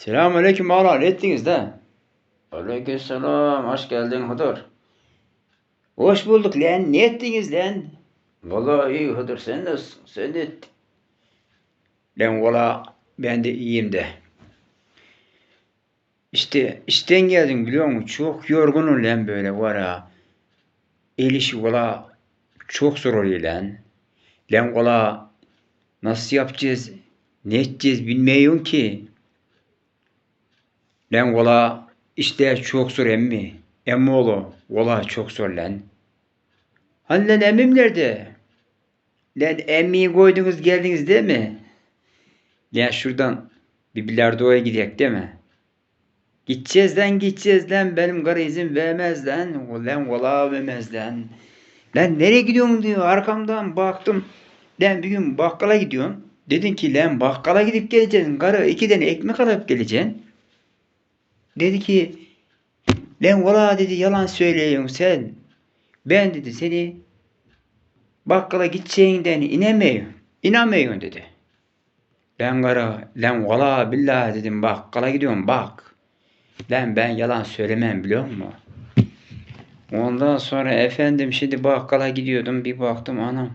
Selamünaleyküm ağalar. Ne ettiniz de? Aleykümselam. Hoş geldin Hıdır. Hoş bulduk lan. Ne ettiniz lan? Vallahi iyi Hıdır. Sen nasılsın? Sen de ettin. Lan valla ben de iyiyim de. İşte işten geldim biliyor musun? Çok yorgunum lan böyle var ha. El işi valla çok zor oluyor lan. Lan valla nasıl yapacağız? Ne edeceğiz bilmiyorum ki. Lan valla işte çok zor emmi. Emmi oğlu valla çok zor lan. Hani lan emmim nerede? Lan emmiyi koydunuz geldiniz değil mi? Lan şuradan bir bilardoya gidecek değil mi? Gideceğiz lan gideceğiz lan benim karı izin vermez lan. Lan valla vermez lan. Lan nereye gidiyorsun diyor arkamdan baktım. Lan bir gün bakkala gidiyorsun. Dedin ki lan bakkala gidip geleceksin. Karı iki tane ekmek alıp geleceksin. Dedi ki lan valla dedi yalan söylüyorsun sen. Ben dedi seni bakkala gideceğinden inemiyorum. İnanmıyorum dedi. Lan karı lan valla billahi dedim bakkala gidiyorum bak. Lan ben yalan söylemem biliyor musun? Ondan sonra efendim şimdi bakkala gidiyordum bir baktım anam.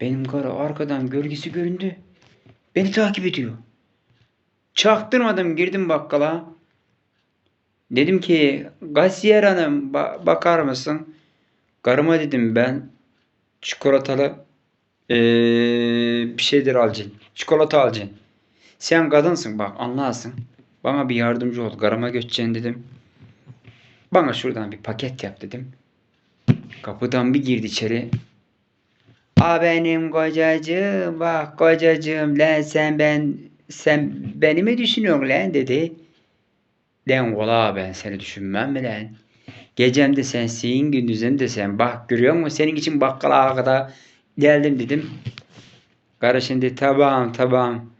Benim karı arkadan gölgesi göründü. Beni takip ediyor. Çaktırmadım girdim bakkala. Dedim ki Gasiyer Hanım ba- bakar mısın? Karıma dedim ben çikolatalı eee, bir şeyler alacaksın. Çikolata alacaksın. Sen kadınsın bak anlarsın. Bana bir yardımcı ol. Karıma götüreceksin dedim. Bana şuradan bir paket yap dedim. Kapıdan bir girdi içeri. A benim kocacığım bak kocacığım lan sen ben sen beni mi düşünüyorsun lan dedi. Lan valla ben seni düşünmem mi lan? Gecem de sensin, gündüzüm de sen. Bak görüyor musun? Senin için bakkala kadar geldim dedim. Karı şimdi tamam tamam.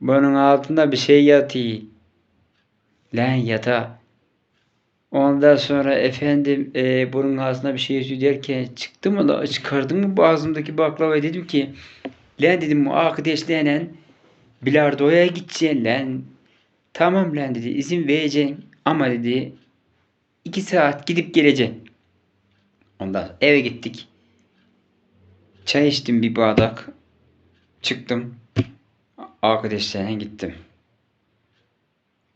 Bunun altında bir şey yatıyor. Lan yata. Ondan sonra efendim e, bunun ağzına bir şey yatıyor derken çıktı mı da çıkardın mı bu ağzımdaki baklavayı dedim ki lan dedim bu arkadaşlarla bilardoya gideceksin lan. Tamam lan dedi izin vereceksin ama dedi iki saat gidip geleceksin. Ondan sonra eve gittik. Çay içtim bir bardak. Çıktım. Arkadaşlarına gittim.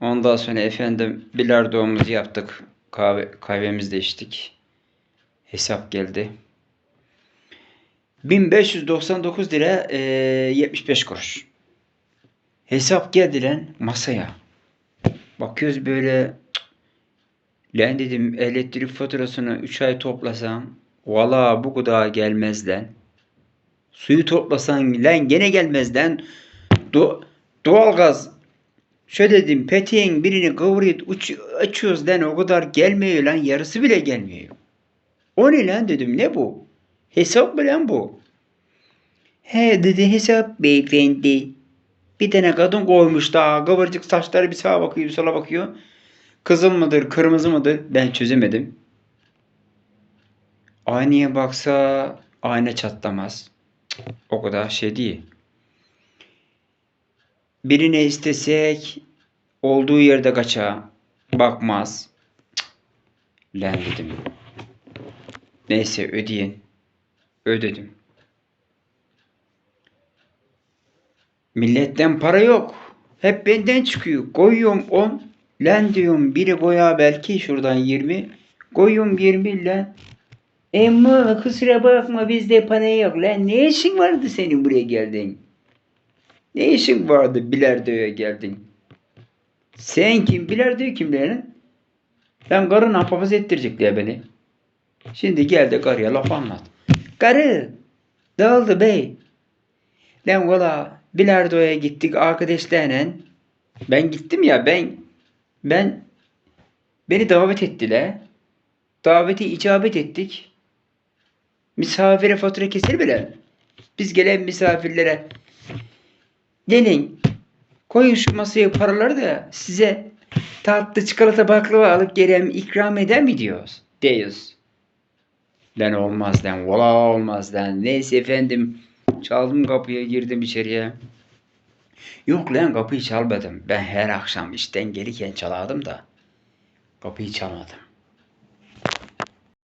Ondan sonra efendim bilardomuzu yaptık. Kahve, kahvemizi de içtik. Hesap geldi. 1599 lira eee, 75 kuruş. Hesap geldi lan masaya. Bakıyoruz böyle lan dedim elektrik faturasını 3 ay toplasam valla bu kadar gelmez lan. Suyu toplasan lan gene gelmez lan. Do doğalgaz şöyle dedim peteğin birini kıvırıp uç açıyoruz lan o kadar gelmiyor lan yarısı bile gelmiyor. O ne lan dedim ne bu? Hesap mı lan bu? He dedi hesap beyefendi. Bir tane kadın koymuş daha kıvırcık saçları bir sağa bakıyor bir sola bakıyor. Kızıl mıdır kırmızı mıdır ben çözemedim. Aynaya baksa ayna çatlamaz. O kadar şey değil. Birine istesek olduğu yerde kaça bakmaz. Lan dedim. Neyse ödeyin. Ödedim. Milletten para yok. Hep benden çıkıyor. Koyuyorum 10. Lan diyorum biri koya belki şuradan 20. Koyuyorum 20 lan. Emma kusura bakma bizde para yok lan. Ne işin vardı senin buraya geldin? Ne işin vardı bilardoya geldin? Sen kim? Bilardo kimlerin? Ben karına papaz ettirecekler beni. Şimdi gel de karıya laf anlat. Karı! Ne oldu bey? Lan valla bilardoya gittik arkadaşlarla. Ben gittim ya ben ben beni davet ettiler. Daveti icabet ettik. Misafire fatura keser bile. Biz gelen misafirlere gelin koyun şu masaya paraları da size tatlı çikolata baklava alıp gelem ikram eder mi diyoruz? Diyoruz. Lan olmaz lan. Valla olmaz lan. Neyse efendim. Çaldım kapıya girdim içeriye. Yok lan kapıyı çalmadım. Ben her akşam işten gelirken çalardım da. Kapıyı çalmadım.